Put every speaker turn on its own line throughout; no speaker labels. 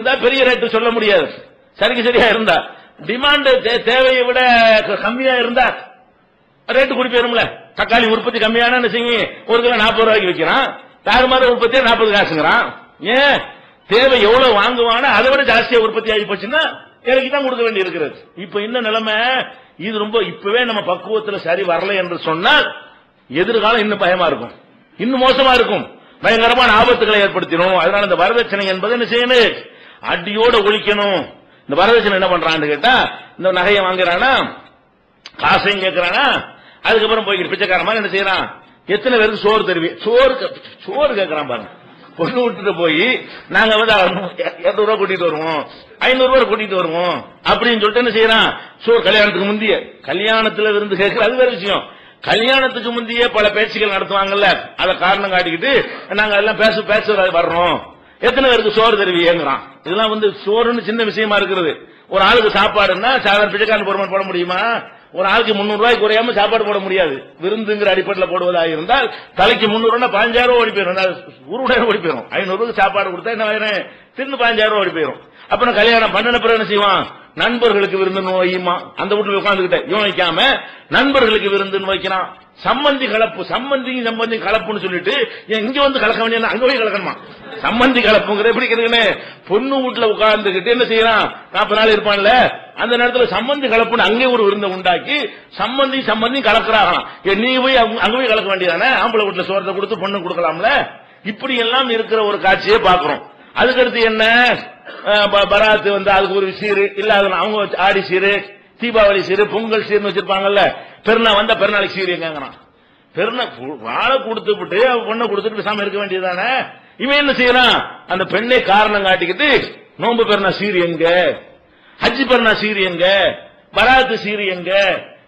இருந்தா பெரிய ரேட்டு சொல்ல முடியாது. சரிக்கு சரியா இருந்தா. டிமாண்ட் தேவையை விட கம்மியா இருந்தா ரேட்டு கூடி தக்காளி உற்பத்தி கம்மியான என்ன ஒரு கிலோ நாற்பது ரூபாய்க்கு விற்கிறான் தாறுமாறு உற்பத்தியா நாற்பது காசுங்கிறான். ஏன்? தேவை எவ்வளவு வாங்குவானோ அதை விட ஜாஸ்தியா உற்பத்தி ஆகி போச்சுன்னா எனக்கு தான் கொடுக்க வேண்டி இருக்கிறது. இப்ப என்ன நிலைமை? இது ரொம்ப இப்பவே நம்ம பக்குவத்துல சரி வரல என்று சொன்னால் எதிர்காலம் இன்னும் பயமா இருக்கும். இன்னும் மோசமா இருக்கும். பயங்கரமான ஆபத்துகளை ஏற்படுத்தினோம் அதனால இந்த வரதட்சணை என்பது என்ன செய்யணும்? அடியோட ஒழிக்கணும். இந்த வரதட்சணை என்ன பண்றான்னு கேட்டா இந்த நகையை வாங்குறானா? காசையும் கேட்கிறானா அதுக்கப்புறம் போய்கிட்டு பிச்சைக்கார மாதிரி என்ன செய்யறான்? எத்தனை பேருக்கு சோறு தருவி சோறு சோறு கேட்கறான் பாருங்க. பொண்ணு விட்டுட்டு போய் நாங்க வந்து இருநூறு ரூபா கூட்டிட்டு வருவோம். ஐநூறு ரூபா கூட்டிட்டு வருவோம். அப்படின்னு சொல்லிட்டு என்ன செய்யறான்? சோறு கல்யாணத்துக்கு முந்தைய. கல்யாணத்துல இருந்து கேட்கற அது வேற விஷயம். கல்யாணத்துக்கு முந்தைய பல பேச்சுகள் நடத்துவாங்கல்ல. அதை காரணம் காட்டிக்கிட்டு நாங்க எல்லாம் பேச பேச வர்றோம். எத்தனை பேருக்கு சோறு தருவியேங்கிறான். இதெல்லாம் வந்து சோறுன்னு சின்ன விஷயமா இருக்கிறது ஒரு ஆளுக்கு சாப்பாடுன்னா சாதாரண பிச்சைக்காரன் போற போட முடியுமா? ஒரு ஆளுக்கு முன்னூறு ரூபாய் குறையாம சாப்பாடு போட முடியாது. விருந்துங்கிற அடிப்படையில் போடுவதாக இருந்தால் தலைக்கு முன்னூறு ரூபாய் பதினஞ்சாயிரம் ரூபாய் ஓடி போயிடும் உருவடாயிரம் ஓடி போயிடும் ஐநூறு ரூபாய்க்கு சாப்பாடு கொடுத்தா என்ன ஆயிரம்? தின்னு பதினஞ்சாயிரம் ரூபாய் ஓடி போயிடும் அப்புறம் கல்யாணம் பண்ணன பிறகு என்ன செய்வான்? நண்பர்களுக்கு விருந்துன்னு வையுமா அந்த வீட்டுல உட்காந்துக்கிட்ட இவன் வைக்காம நண்பர்களுக்கு விருந்துன்னு வைக்கிறான் சம்மந்தி கலப்பு சம்மந்தி சம்பந்தி கலப்புன்னு சொல்லிட்டு ஏன் இங்க வந்து கலக்க வேண்டிய அங்க போய் கலக்கணுமா? சம்மந்தி கலப்புங்கிற எப்படி இருக்குன்னு பொண்ணு வீட்டுல உட்கார்ந்துகிட்டு என்ன செய்யறான்? நாற்பது நாள் இருப்பான்ல அந்த நேரத்துல சம்மந்தி கலப்புன்னு அங்கே ஒரு விருந்தை உண்டாக்கி சம்பந்தி சம்மந்தி கலக்குறாங்களாம். நீ போய் அங்க போய் கலக்க வேண்டியதானே? ஆம்பளை வீட்டுல சோரத்தை கொடுத்து பொண்ணு கொடுக்கலாம்ல? இப்படி எல்லாம் இருக்கிற ஒரு காட்சியை பாக்குறோம் அதுக்கடுத்து என்ன? பராத்து வந்து அதுக்கு ஒரு சீரு இல்ல அவங்க வச்சு ஆடி சீரு தீபாவளி சீரு பொங்கல் சீர்னு வச்சிருப்பாங்கல்ல பெருநாள் வந்தா பெருநாளைக்கு சீர் எங்கிறான் பெருநாள் வாழை கொடுத்து விட்டு அவ பொண்ணை கொடுத்துட்டு பேசாம இருக்க வேண்டியதானே இவன் என்ன செய்யறான்? அந்த பெண்ணை காரணம் காட்டிக்கிட்டு நோன்பு பெருநா சீர் எங்க? ஹஜ் பெருநா சீர் எங்க? பராத்து சீர் எங்க?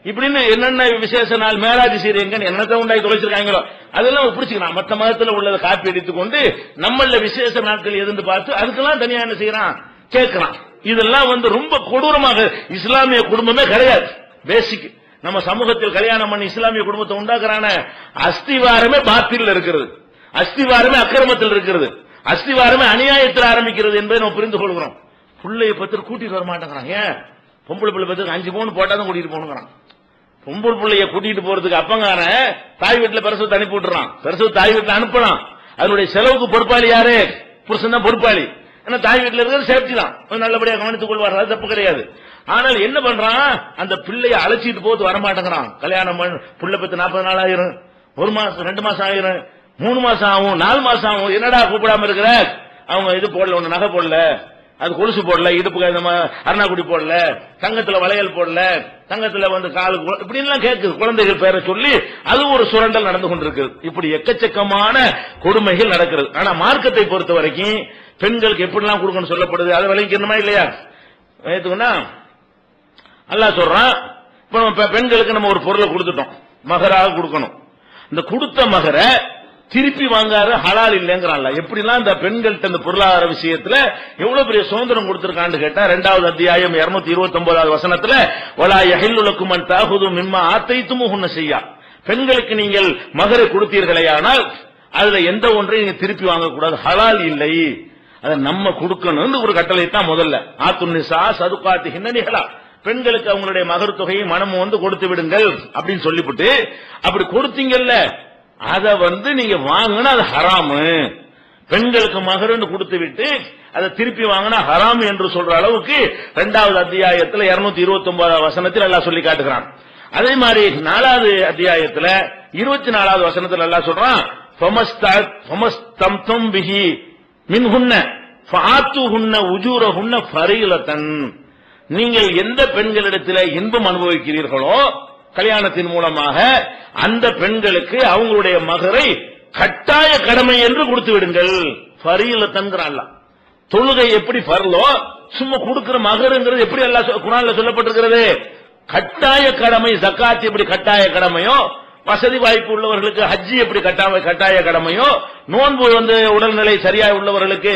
இப்படின்னு என்னென்ன விசேஷ நாள் மேலாதி சீர் எங்கன்னு என்னத்தை உண்டாக்கி தொலைச்சிருக்காங்களோ அதெல்லாம் பிடிச்சிக்கலாம் மத்த மதத்துல உள்ளதை காப்பி எடுத்துக்கொண்டு நம்மள விசேஷ நாட்கள் எதுன்னு பார்த்து அதுக்கெல்லாம் தனியா என்ன செய்யறான்? கேட்கறான். இதெல்லாம் வந்து ரொம்ப கொடூரமாக இஸ்லாமிய குடும்பமே கிடையாது. பேசிக் நம்ம சமூகத்தில் கல்யாணம் பண்ணி இஸ்லாமிய குடும்பத்தை உண்டாக்குறான அஸ்திவாரமே பாத்தில் இருக்கிறது. அஸ்திவாரமே அக்கிரமத்தில் இருக்கிறது. அஸ்திவாரமே அநியாயத்தில் ஆரம்பிக்கிறது என்பதை நம்ம புரிந்து கொள்கிறோம். பிள்ளைய பத்து கூட்டிட்டு வர மாட்டேங்கிறான். ஏன்? பொம்பளை பிள்ளை பத்துக்கு அஞ்சு பவுன் போட்டா தான் கூட்டிட்டு போகணுங்கிறான். பொம்பளை பிள்ளைய கூட்டிட்டு போறதுக்கு அப்பங்காரன் தாய் வீட்டுல பிரசவத்தை அனுப்பி விட்டுறான் பெருசு தாய் வீட்டுல அனுப்பலாம். அதனுடைய செலவுக்கு பொறுப்பாளி யாரு? புருஷன் தான் பொறுப்பாளி. ஏன்னா தாய் வீட்டுல இருக்கிறது சேஃப்டி தான். நல்லபடியா கவனித்துக் கொள்வார் அது தப்பு கிடையாது. ஆனால் என்ன பண்றான்? அந்த பிள்ளைய அழைச்சிட்டு போது வரமாட்டேங்கிறான். கல்யாணம் பண்ண புள்ள பத்து நாற்பது நாள் ஆயிரும். ஒரு மாசம் ரெண்டு மாசம் ஆயிரும். மூணு மாசம் ஆகும் நாலு மாசம் ஆகும். என்னடா கூப்பிடாம இருக்கிற? அவங்க இது போடல ஒண்ணு நகை போடல. அது கொலுசு போடல இடுப்பு நம்ம அருணாக்குடி போடல தங்கத்துல வளையல் போடல தங்கத்துல வந்து காலு இப்படின்லாம் கேட்குது குழந்தைகள் பேரை சொல்லி அது ஒரு சுரண்டல் நடந்து கொண்டிருக்கு. இப்படி எக்கச்சக்கமான கொடுமைகள் நடக்கிறது ஆனா மார்க்கத்தை பொறுத்த வரைக்கும் பெண்களுக்கு எப்படிலாம் கொடுக்கணும் சொல்லப்படுது? அதை விளங்கிக்கணுமா இல்லையா? ஏத்துக்கணும் அல்லா சொல்றான் இப்ப நம்ம பெண்களுக்கு நம்ம ஒரு பொருளை கொடுத்துட்டோம். மகராக கொடுக்கணும். இந்த கொடுத்த மகரை திருப்பி வாங்காரு ஹலால் இல்லைங்கிறான்ல. எப்படிலாம் இந்த பெண்கள்கிட்ட இந்த பொருளாதார விஷயத்துல எவ்வளவு பெரிய சுதந்திரம் கொடுத்திருக்கான்னு கேட்டா ரெண்டாவது அத்தியாயம் இருநூத்தி இருபத்தி ஒன்பதாவது வசனத்துல ஒலா யஹில்லுலக்கும் அன் தாகுது மிம்மா ஆத்தைத்தும் உன்ன செய்யா பெண்களுக்கு நீங்கள் மகரை கொடுத்தீர்களேயானால் அதுல எந்த ஒன்றையும் நீங்க திருப்பி வாங்கக்கூடாது. ஹலால் இல்லை. அதை நம்ம கொடுக்கணும்னு ஒரு கட்டளை தான் முதல்ல. ஆத்துன்னிசா சதுக்காத்து ஹின்னணிகளா பெண்களுக்கு அவங்களுடைய மகர் தொகையை மனமும் வந்து கொடுத்து விடுங்கள் அப்படின்னு சொல்லிவிட்டு அப்படி கொடுத்தீங்கல்ல அதை வந்து நீங்க வாங்கினா அது ஹராமு. பெண்களுக்கு மகருன்னு கொடுத்து விட்டு அதை திருப்பி வாங்கினா ஹராம் என்று சொல்ற அளவுக்கு இரண்டாவது அத்தியாயத்தில் இருநூத்தி இருபத்தி ஒன்பதாவது வசனத்தில் எல்லாம் சொல்லி காட்டுகிறான். அதே மாதிரி நாலாவது அத்தியாயத்தில் இருபத்தி நாலாவது வசனத்தில் எல்லாம் சொல்றான் "ஃபமஸ்த- ஃபமஸ்தம்தும் பிஹி மின்ஹுன்ன ஃபாத்துஹுன்ன உஜூரஹுன்ன ஃபரீலத்தன் நீங்கள் எந்த பெண்களிடத்தில் இன்பம் அனுபவிக்கிறீர்களோ கல்யாணத்தின் மூலமாக அந்த பெண்களுக்கு அவங்களுடைய மகரை கட்டாய கடமை என்று கொடுத்து விடுங்கள். ஃபரீலத்தன்கிறான் தொழுகை எப்படி பரலோ சும்மா கொடுக்கிற மகருங்கிறது எப்படி எல்லாம் குரான்ல சொல்லப்பட்டிருக்கிறது? கட்டாய கடமை ஜக்காத் எப்படி கட்டாய கடமையோ வசதி வாய்ப்பு உள்ளவர்களுக்கு ஹஜ்ஜி எப்படி கட்டாய கட்டாய கடமையோ நோன்பு வந்து உடல்நிலை சரியா உள்ளவர்களுக்கு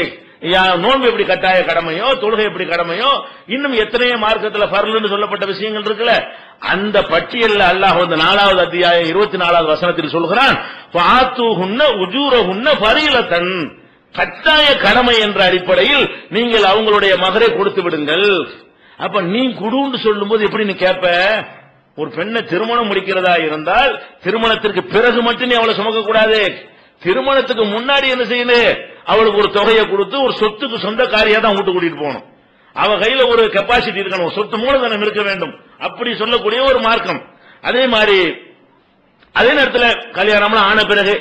யா- நோன்பு எப்படி கட்டாய கடமையோ தொழுகை எப்படி கடமையோ இன்னும் எத்தனையோ மார்க்கத்துல பரலுன்னு சொல்லப்பட்ட விஷயங்கள் இருக்குல்ல அந்த பட்டியலில் அல்லாஹ் வந்து நாலாவது அத்தியாயம் இருபத்தி நாலாவது வசனத்தில் சொல்கிறான் "ஃபாத்துஹுன்ன கட்டாய கடமை என்ற அடிப்படையில் நீங்கள் அவங்களுடைய மகரை கொடுத்து விடுங்கள். அப்ப நீ குடுன்னு சொல்லும்போது எப்படி நீ கேட்ப ஒரு பெண்ணை திருமணம் முடிக்கிறதா இருந்தால் திருமணத்திற்கு பிறகு மட்டும் நீ அவளை சுமக்க கூடாது திருமணத்துக்கு முன்னாடி என்ன செய்யணும்? அவளுக்கு ஒரு தொகையை கொடுத்து ஒரு சொத்துக்கு சொந்தக்காரியா தான் வீட்டு கூட்டிட்டு போகணும். அவ கையில ஒரு கெப்பாசிட்டி இருக்கணும். சொத்து மூலதனம் இருக்க வேண்டும். அப்படி சொல்லக்கூடிய ஒரு மார்க்கம். அதே மாதிரி அதே நேரத்தில் கல்யாணம்லாம் ஆன பிறகு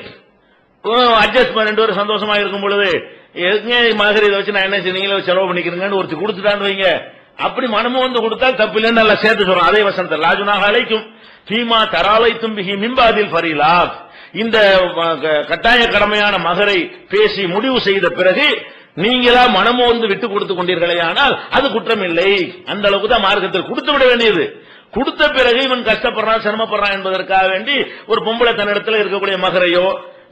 அட்ஜஸ்ட்மெண்ட் ரெண்டு பேரும் சந்தோஷமா இருக்கும் பொழுது எதுங்க மகர் இதை வச்சு நான் என்ன செய்ய நீங்களே செலவு பண்ணிக்கிறீங்கன்னு ஒருத்தர் கொடுத்துட்டான்னு வைங்க. அப்படி மனமும் வந்து கொடுத்தா தப்பு இல்லைன்னு நல்லா சேர்த்து சொல்றோம். அதே வசந்த லாஜுனாக அழைக்கும். தீமா தராலை தும்பிகி மிம்பாதில் பரிலா இந்த கட்டாய கடமையான மகரை பேசி முடிவு செய்த பிறகு நீங்களா மனமோ வந்து விட்டு கொடுத்து கொண்டீர்களே ஆனால் அது குற்றம் இல்லை அந்த அளவுக்கு தான் மார்க்கத்தில் கொடுத்து விட வேண்டியது. கொடுத்த பிறகு இவன் கஷ்டப்படுறான் சிரமப்படுறான் என்பதற்காக வேண்டி ஒரு பொம்பளை தன்னிடத்தில் இருக்கக்கூடிய மகரையோ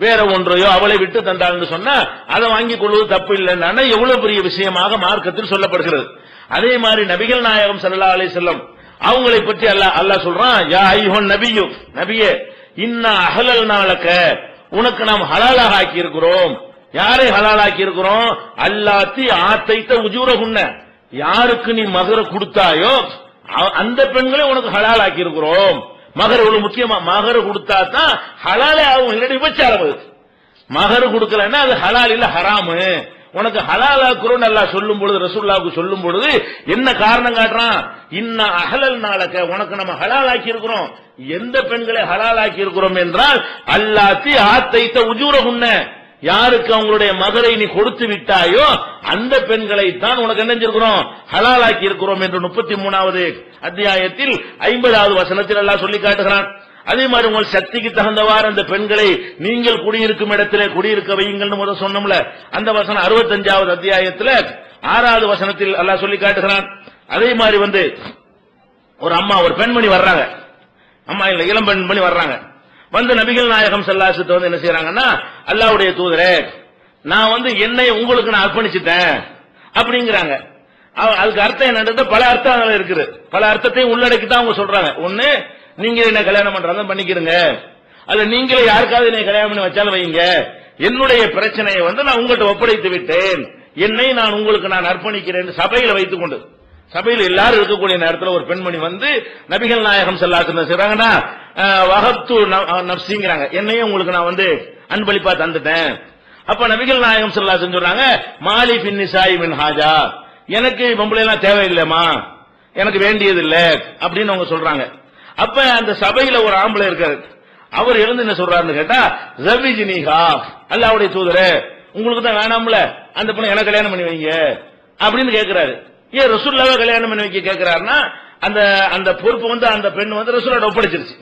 வேற ஒன்றையோ அவளை விட்டு தந்தாள்னு சொன்னா அதை வாங்கி கொள்வது தப்பு இல்லைன்னா எவ்வளவு பெரிய விஷயமாக மார்க்கத்தில் சொல்லப்படுகிறது. அதே மாதிரி நபிகள் நாயகம் ஸல்லல்லாஹு அலி செல்லம் அவங்களை பற்றி அல்ல அல்லாஹ் சொல்றான் யா ஐஹோன் நபியும் நபியே இன்ன அகலல் நாளக்க உனக்கு நாம் ஹலாலாக ஆக்கி இருக்கிறோம் யாரை ஹலாலாக்கி இருக்கிறோம்? அல்லாத்தி ஆத்தைத்த உஜூர குன்ன யாருக்கு நீ மகர கொடுத்தாயோ அந்த பெண்களை உனக்கு ஹலாலாக்கி இருக்கிறோம். மகர் இவ்வளவு முக்கியமா? மகர் கொடுத்தா தான் ஹலாலே ஆகும். இல்லாட்டி விபச்சாரம் அது. மகர் கொடுக்கலன்னா அது ஹலால் இல்ல ஹராமு. உனக்கு ஹலாலாக்குறோம் நல்லா சொல்லும் பொழுது ரசூல்லாவுக்கு சொல்லும் பொழுது என்ன காரணம் காட்டுறான்? இன்ன அகலல் நாளக்க உனக்கு நம்ம ஹலாலாக்கி இருக்கிறோம். எந்த பெண்களை ஹலாலாக்கி இருக்கிறோம் என்றால் அல்லாத்தி ஆத்தைத்த உஜூரகுன்ன யாருக்கு அவங்களுடைய மகளை நீ கொடுத்து விட்டாயோ அந்த பெண்களை தான் உனக்கு நினைஞ்சிருக்கிறோம் ஹலாலாக்கி இருக்கிறோம் என்று முப்பத்தி மூணாவது அத்தியாயத்தில் ஐம்பதாவது வசனத்தில் எல்லாம் சொல்லி காட்டுகிறான். அதே மாதிரி உங்கள் சக்திக்கு தகுந்தவாறு அந்த பெண்களை நீங்கள் குடியிருக்கும் இடத்திலே குடியிருக்க வையுங்கள்னு முதல் சொன்னோம்ல. அந்த வசனம் அறுபத்தஞ்சாவது அத்தியாயத்தில் ஆறாவது வசனத்தில் எல்லாம் சொல்லி காட்டுகிறான். அதே மாதிரி வந்து ஒரு அம்மா ஒரு பெண்மணி வர்றாங்க. அம்மா இல்ல இளம் பெண்மணி வர்றாங்க. வந்து நபிகள் நாயகம் செல்லாசத்தை வந்து என்ன செய்யறாங்கன்னா அல்லாவுடைய தூதரே நான் வந்து என்னை உங்களுக்கு நான் அர்ப்பணிச்சுட்டேன் அப்படிங்கிறாங்க. அவ- அதுக்கு அர்த்தம் என்னன்றது பல அர்த்தங்கள் இருக்குது. பல அர்த்தத்தையும் உள்ளடக்கி தான் அவங்க சொல்றாங்க. ஒண்ணு நீங்க என்ன கல்யாணம் பண்றாங்க பண்ணிக்கிறங்க அல்ல நீங்களே யாருக்காவது என்னை கல்யாணம் பண்ணி வச்சாலும் வைங்க என்னுடைய பிரச்சனையை வந்து நான் உங்கள்கிட்ட ஒப்படைத்து விட்டேன். என்னை நான் உங்களுக்கு நான் அர்ப்பணிக்கிறேன் சபையில வைத்துக் கொண்டு சபையில் எல்லாரும் இருக்கக்கூடிய நேரத்தில் ஒரு பெண்மணி வந்து நபிகள் நாயகம் செல்லாத்து செய்றாங்கன்னா வகத்து நப்சிங்கிறாங்க. என்னையும் உங்களுக்கு நான் வந்து அன்பளிப்பா தந்துட்டேன். அப்ப நபிகள் நாயகம் சொல்லா சொல்றாங்க மாலி பின்னிசாயி மின் ஹாஜா. எனக்கு பொம்பளை எல்லாம் தேவையில்லைமா எனக்கு வேண்டியது இல்ல அப்படின்னு அவங்க சொல்றாங்க. அப்ப அந்த சபையில ஒரு ஆம்பளை இருக்காரு. அவர் எழுந்து என்ன சொல்றாருன்னு கேட்டா ரவிஜினிகா அல்லாவுடைய தூதரு உங்களுக்கு தான் வேணாம்ல. அந்த பொண்ணு எனக்கு கல்யாணம் பண்ணி வைங்க. அப்படின்னு கேட்கிறாரு ஏன் ரசூல்லாவே கல்யாணம் பண்ணி வைக்க கேட்கிறாருன்னா அந்த அந்த பொறுப்பு வந்து அந்த பெண் வந்து ரசூலோட ஒப்படைச்சிருச்சு.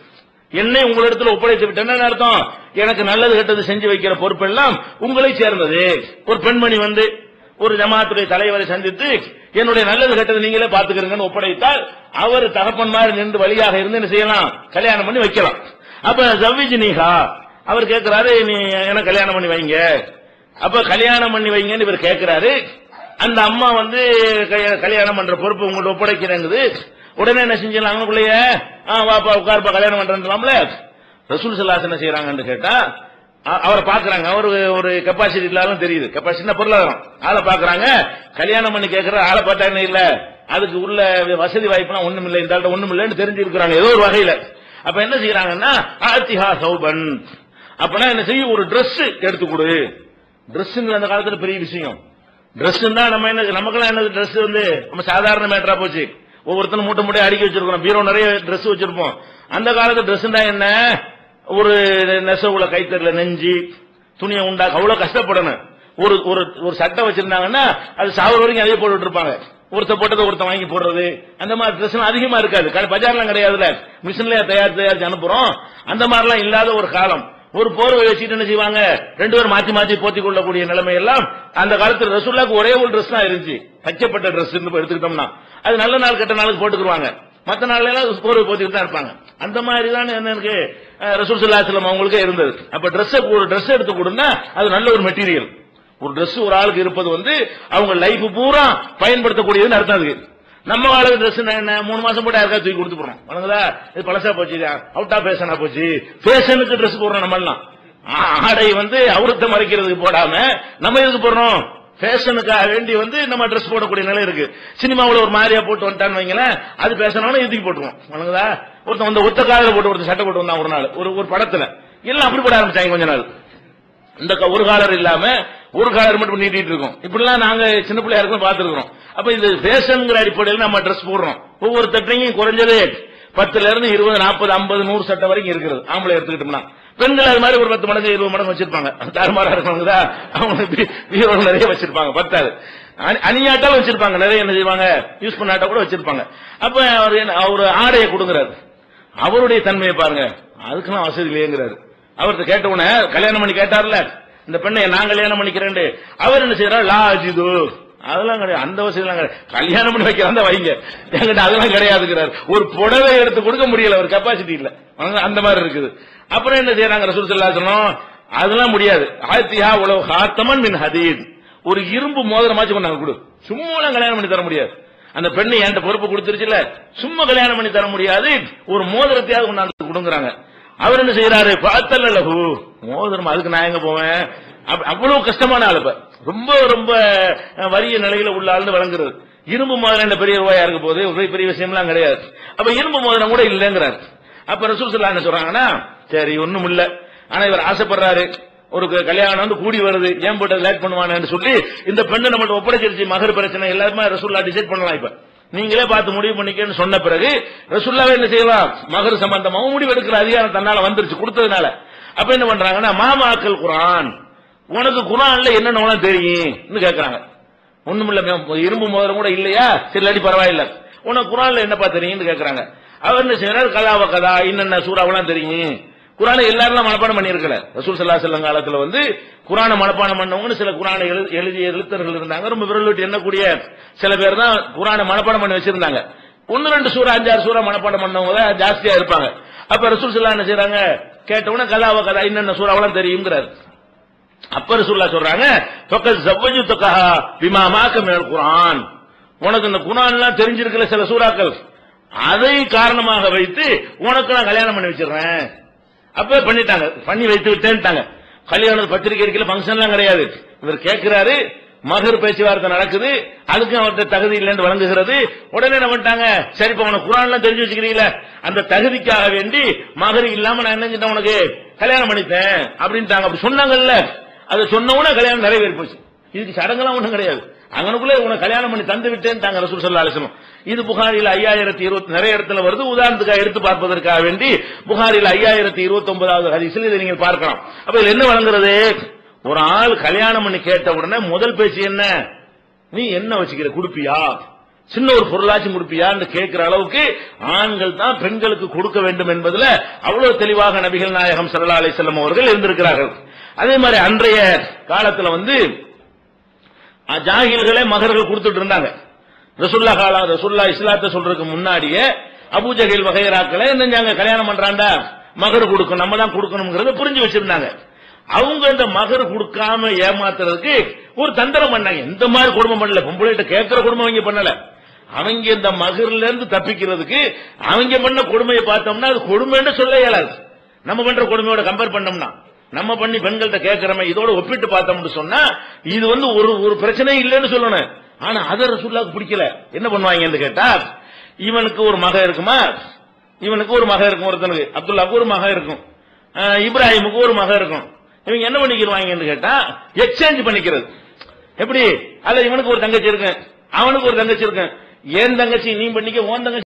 என்னை உங்களிடத்தில் ஒப்படைத்து விட்டேன். அர்த்தம்? எனக்கு நல்லது கெட்டது செஞ்சு வைக்கிற பொறுப்பெல்லாம் உங்களை சேர்ந்தது. ஒரு பெண்மணி வந்து ஒரு ஜமாத்துடைய தலைவரை சந்தித்து என்னுடைய நல்லது கெட்டது நீங்களே பாத்துக்கிறீங்கன்னு ஒப்படைத்தால் அவர் தகப்பன் மாதிரி நின்று வழியாக இருந்து என்ன செய்யலாம்? கல்யாணம் பண்ணி வைக்கலாம். அப்ப ஜவ்விஜினிகா அவர் கேட்கிறாரு நீ என்ன கல்யாணம் பண்ணி வைங்க? அப்ப கல்யாணம் பண்ணி வைங்கன்னு இவர் கேட்கிறாரு அந்த அம்மா வந்து கல்யாணம் பண்ற பொறுப்பு உங்கள்ட்ட ஒப்படைக்கிறேங்குது. உடனே என்ன செஞ்சிடலாம் பிள்ளைய வாப்பா உட்காருப்பா கல்யாணம் பண்றேன்லாம்ல ரசூல் சல்லாஸ் என்ன செய்யறாங்கன்னு கேட்டா அவரை பாக்குறாங்க. அவரு ஒரு கெப்பாசிட்டி இல்லாலும் தெரியுது. கெப்பாசிட்டி பொருளாதாரம். ஆளை பாக்குறாங்க. கல்யாணம் பண்ணி கேட்கற ஆளை பார்த்தாங்க இல்ல? அதுக்கு உள்ள வசதி வாய்ப்புலாம் ஒண்ணும் இல்லை. இந்த ஆள்கிட்ட ஒண்ணும் இல்லைன்னு தெரிஞ்சிருக்கிறாங்க. ஏதோ ஒரு வகையில. அப்ப என்ன செய்யறாங்கன்னா ஆத்திஹா சௌபன். அப்பனா என்ன செய்யும் ஒரு ட்ரெஸ் எடுத்து கொடு. ட்ரெஸ்ஸுங்கிற அந்த காலத்துல பெரிய விஷயம். ட்ரெஸ் தான் நம்ம என்ன நமக்கெல்லாம் என்ன ட்ரெஸ் வந்து? நம்ம சாதாரண மேட்டரா போச்சு. ஒவ்வொருத்தரும் மூட்டை மூட்டை அடுக்கி வச்சிருக்கோம் பீரோ நிறைய ட்ரெஸ் வச்சிருப்போம். அந்த காலத்து Dress தான் என்ன? ஒரு நெசவுல கைத்தறில நெஞ்சு துணியை உண்டா அவ்வளவு கஷ்டப்படணும். ஒரு ஒரு ஒரு சட்டை வச்சிருந்தாங்கன்னா அது சாவர வரைக்கும் அதே போட்டு இருப்பாங்க. ஒருத்த போட்டதை ஒருத்த வாங்கி போடுறது. அந்த மாதிரி ட்ரெஸ் அதிகமா இருக்காது. க- பஜார்லாம் கிடையாதுல மிஷின்ல தயார் தயாரிச்சு அனுப்புறோம். அந்த மாதிரிலாம் இல்லாத ஒரு காலம். ஒரு போர்வை வச்சுட்டு என்ன செய்வாங்க? ரெண்டு பேரும் மாத்தி மாத்தி போத்திக் கொள்ளக்கூடிய நிலைமை எல்லாம் அந்த காலத்துல ரசூல்லாக்கு ஒரே ஒரு ட்ரெஸ் தான் இருந்துச்சு. தைக்கப்பட்ட ட்ரெஸ் எடுத்துக்கிட்டோம்னா. அது நல்ல நாள் கெட்ட நாளுக்கு போட்டுக்குருவாங்க. மற்ற நாள்ல எல்லாம் போர்வை போத்திட்டு தான் இருப்பாங்க. அந்த மாதிரி தான் என்ன இருக்கு? ரசூல் ஸல்லல்லாஹு அவங்களுக்கு இருந்தது. அப்ப ட்ரெஸ் ஒரு ட்ரெஸ் எடுத்து கொடுன்னா அது நல்ல ஒரு மெட்டீரியல் ஒரு ட்ரெஸ் ஒரு ஆளுக்கு இருப்பது வந்து அவங்க லைஃப் பூரா பயன்படுத்தக்கூடியதுன்னு அர்த்தம் அதுக்கு. நம்ம ஆளுக்கு ட்ரெஸ் என்ன மூணு மாசம் போட்டு யாருக்கா தூக்கி கொடுத்து போறோம் வணங்குதா? இது பழசா போச்சு அவுட் ஆஃப் ஃபேஷனா போச்சு. ஃபேஷனுக்கு ட்ரெஸ் போடுறோம் நம்ம எல்லாம் ஆடை வந்து அவுரத்தை மறைக்கிறதுக்கு போடாம நம்ம எதுக்கு போடுறோம்? ஃபேஷனுக்காக வேண்டி வந்து நம்ம ட்ரெஸ் போடக்கூடிய நிலை இருக்கு. சினிமாவில் ஒரு மாதிரியா போட்டு வந்துட்டான்னு வைங்களேன் அது பேசணும்னா எதுக்கு போட்டுருவோம் வணங்குதா? ஒருத்தன் வந்து ஒத்த காலில் போட்டு ஒருத்தன் சட்டை போட்டு வந்தான் ஒரு நாள். ஒரு ஒரு படத்துல. எல்லாம் அப்படி போட ஆரம்பிச்சாங்க கொஞ்ச நாள். இந்த க- ஒரு காலர் இல்லாம ஒரு காலர் மட்டும் நீட்டிட்டு இருக்கோம். இப்படிலாம் நாங்க சின்ன பிள்ளையா இருக்கும் பாத்துருக்கோம் அப்ப இது ஃபேஷன்ங்கிற அடிப்படையில் நம்ம ட்ரெஸ் போடுறோம். ஒவ்வொரு தட்டையும் குறைஞ்சதே பத்துல இருந்து இருபது நாற்பது ஐம்பது நூறு சட்டை வரைக்கும் இருக்கிறது. ஆம்பளை எடுத்துக்கிட்டோம்னா. பெண்கள் அது மாதிரி ஒரு பத்து மடங்கு இருபது மடங்கு வச்சிருப்பாங்க. தாறுமாறா இருக்கவங்க அவங்க வீரோடு நிறைய வச்சிருப்பாங்க பத்தாது. அணியாட்டா வச்சிருப்பாங்க நிறைய என்ன செய்வாங்க? யூஸ் பண்ணாட்டா கூட வச்சிருப்பாங்க. அப்ப அவர் என்ன அவர் ஆடையை கொடுங்கிறாரு. அவருடைய தன்மையை பாருங்க. அதுக்கெல்லாம் வசதி இல்லையேங்கிறாரு. அவர்கிட்ட கேட்ட உடனே கல்யாணம் பண்ணி கேட்டார்ல? இந்த பெண்ணை நான் கல்யாணம் பண்ணிக்கிறேன் அவர் என்ன செய்யறாரு லா அஜிது. அதெல்லாம் கிடையாது. அந்த வசதி எல்லாம் கிடையாது. கல்யாணம் பண்ணி வைக்கிறாங்க வைங்க. என்கிட்ட அதெல்லாம் கிடையாதுங்கிறார். ஒரு புடவை எடுத்து கொடுக்க முடியல. ஒரு கெப்பாசிட்டி இல்ல. அந்த மாதிரி இருக்குது. அப்புறம் என்ன செய்யறாங்க ரசூல் ஸல்லல்லாஹு அலைஹி அதெல்லாம் முடியாது. ஆயத்தியா உலக ஹாத்தமன் மின் ஹதீத் ஒரு இரும்பு மோதிரமாச்சும் கொண்டாங்க கொடு. சும்மா கல்யாணம் பண்ணி தர முடியாது. அந்த பெண்ணு என்கிட்ட பொறுப்பு கொடுத்துருச்சுல சும்மா கல்யாணம் பண்ணி தர முடியாது. ஒரு மோதிரத்தையாவது கொண்டாந்து கொடுங்குறாங்க. அவர் என்ன செய்யறாரு பார்த்தல மோதிரம் அதுக்கு நான் எங்க போவேன்? அவ்வளவு கஷ்டமான ஆள் ரொம்ப ரொம்ப அஹ், வறிய நிலையில உள்ள ஆள்னு வழங்குறது. இரும்பு மோதிரம் பெரிய ரூபாயா இருக்க போது பெரிய விஷயம்லாம் கிடையாது. அப்ப இரும்பு மோதிரம் கூட இல்லைங்கிறார். அப்ப ரசூல் என்ன சொல்றாங்கன்னா சரி ஒண்ணும் இல்ல. ஆனா இவர் ஆசைப்படுறாரு. ஒரு கல்யாணம் வந்து கூடி வருது. ஏன் போட்டு லேட் பண்ணுவானு சொல்லி இந்த பெண்ணு நம்மள்ட்ட ஒப்படைச்சிருச்சு. மகர் பிரச்சனை எல்லாருமே ரசூல்லா டிசைட் பண்ணலாம் இப்ப. நீங்களே பார்த்து முடிவு பண்ணிக்கன்னு சொன்ன பிறகு ரசூல்லாவே என்ன செய்யலாம் மகர் சம்பந்தமாவும் முடிவு எடுக்கிற அதிகாரம் தன்னால வந்துருச்சு கொடுத்ததுனால. அப்ப என்ன பண்றாங்கன்னா மாமாக்கள் குரான் உனக்கு குரான்ல என்னென்ன உனக்கு தெரியும் கேட்கறாங்க ஒண்ணுமில்ல மேம், இரும்பு மோதிரம் கூட இல்லையா? சரி இல்லாட்டி பரவாயில்ல. உனக்கு குரான்ல என்னப்பா தெரியும்னு கேட்கறாங்க அவர் என்ன செய்யறாரு கலாவ கதா என்னென்ன சூறாவெல்லாம் தெரியும்? குரானை எல்லாரும் மனப்பாடம் பண்ணியிருக்கல. ரசூல் சல்லா செல்லம் காலத்துல வந்து குரானை மனப்பாடம் பண்ணவங்க சில குரானை எழு- எழுதிய எழுத்தர்கள் இருந்தாங்க. ரொம்ப விரல் விட்டு எண்ணக்கூடிய சில பேர் தான் குரானை மனப்பாடம் பண்ணி வச்சிருந்தாங்க. ஒன்னு ரெண்டு சூறா அஞ்சாறு சூறா மனப்பாடம் பண்ணவங்க தான் ஜாஸ்தியா இருப்பாங்க. அப்ப ரசூல் சல்லா என்ன செய்யறாங்க கேட்டவன கலாவ கதா என்னென்ன சூறாவெல்லாம் தெரியுங்கிறார் அப்பர் சொல்லா சொல்றாங்க ஃபக்கத் ஜவ்வஜுத்துகா பிமா மாக்க மினல் உனக்கு இந்த குர்ஆன்லாம் தெரிஞ்சிருக்கிற சில சூறாக்கள். அதை காரணமாக வைத்து உனக்கு நான் கல்யாணம் பண்ணி வச்சிடுறேன். அப்ப பண்ணிட்டாங்க. பண்ணி வைத்து விட்டேன்ட்டாங்க. கல்யாணம் பத்திரிகை இருக்கல ஃபங்க்ஷன்லாம் கிடையாது. இவர் கேட்கிறாரு மகர் பேச்சுவார்த்தை நடக்குது அதுக்கு அவர்கிட்ட தகுதி இல்லைன்னு வழங்குகிறது. உடனே என்ன பண்ணிட்டாங்க சரி இப்ப உனக்கு குரான்லாம் தெரிஞ்சு வச்சுக்கிறீங்களா அந்த தகுதிக்காக வேண்டி மகர் இல்லாம நான் என்ன செஞ்சேன் உனக்கு? கல்யாணம் பண்ணிட்டேன். அப்படின்ட்டாங்க. அப்படி சொன்னாங்கல்ல. அதை சொன்ன உடனே கல்யாணம் நிறைவேறி போச்சு. இதுக்கு சடங்கெல்லாம் ஒன்றும் கிடையாது. அங்கனுக்குள்ளே உனக்கு கல்யாணம் பண்ணி தந்து விட்டேன் தாங்க ரசூல் சல்லா அலிஸ்லம் இது புகாரில ஐயாயிரத்தி இருபத்தி நிறைய இடத்துல வருது. உதாரணத்துக்காக எடுத்து பார்ப்பதற்காக வேண்டி புகாரில் ஐயாயிரத்தி இருபத்தி ஒன்பதாவது ஹதீஸில் இதை நீங்கள் பார்க்கலாம். அப்ப இதுல என்ன வழங்குறது? ஒரு ஆள் கல்யாணம் பண்ணி கேட்ட உடனே முதல் பேச்சு என்ன? நீ என்ன வச்சுக்கிற? குடுப்பியா? சின்ன ஒரு பொருளாச்சும் கொடுப்பியான்னு கேட்கிற அளவுக்கு ஆண்கள் தான் பெண்களுக்கு கொடுக்க வேண்டும் என்பதுல அவ்வளவு தெளிவாக நபிகள் நாயகம் ஸல்லல்லாஹு அலிசல்லம் அவர்கள் இருந்திருக்கிறார்கள். அதே மாதிரி அன்றைய காலத்துல வந்து அஹ், ஜாகில்களே மகர்கள் கொடுத்துட்டு இருந்தாங்க. ரசுல்லா காலா ரசுல்லா இஸ்லாத்தை சொல்றதுக்கு முன்னாடியே அபூஜகில் வகைராக்களை என்ன கல்யாணம் பண்றாண்டா மகர் கொடுக்கணும் நம்ம தான் கொடுக்கணுங்கிறத புரிஞ்சு வச்சிருந்தாங்க. அவங்க இந்த மகர் கொடுக்காம ஏமாத்துறதுக்கு ஒரு தந்திரம் பண்ணாங்க. இந்த மாதிரி குடும்பம் பண்ணல. பொம்பளைகிட்ட கேட்கிற குடும்பம் அவங்க பண்ணல. அவங்க இந்த மகர்ல இருந்து தப்பிக்கிறதுக்கு அவங்க பண்ண கொடுமையை பார்த்தோம்னா அது கொடுமைன்னு சொல்ல இயலாது. நம்ம பண்ற கொடுமையோட கம்பேர் பண்ணோம்னா. நம்ம பண்ணி பெண்கள்கிட்ட கேட்கிறோமே இதோட ஒப்பிட்டு பார்த்தோம்னு சொன்னா இது வந்து ஒரு ஒரு பிரச்சனை இல்லைன்னு சொல்லணும். ஆனா அதை ரசூல்லாவுக்கு பிடிக்கல. என்ன பண்ணுவாங்கன்னு கேட்டா இவனுக்கு ஒரு மக இருக்குமா? இவனுக்கு ஒரு மக இருக்கும் ஒருத்தனுக்கு. அப்துல்லாவுக்கு ஒரு மக இருக்கும். இப்ராஹிமுக்கு ஒரு மக இருக்கும். இவங்க என்ன பண்ணிக்கிறாங்கன்னு கேட்டா எக்ஸ்சேஞ்ச் பண்ணிக்கிறது. எப்படி? அல்ல இவனுக்கு ஒரு தங்கச்சி இருக்கு அவனுக்கு ஒரு தங்கச்சி இருக்கு என் தங்கச்சி நீ பண்ணிக்க உன் தங்கச்சி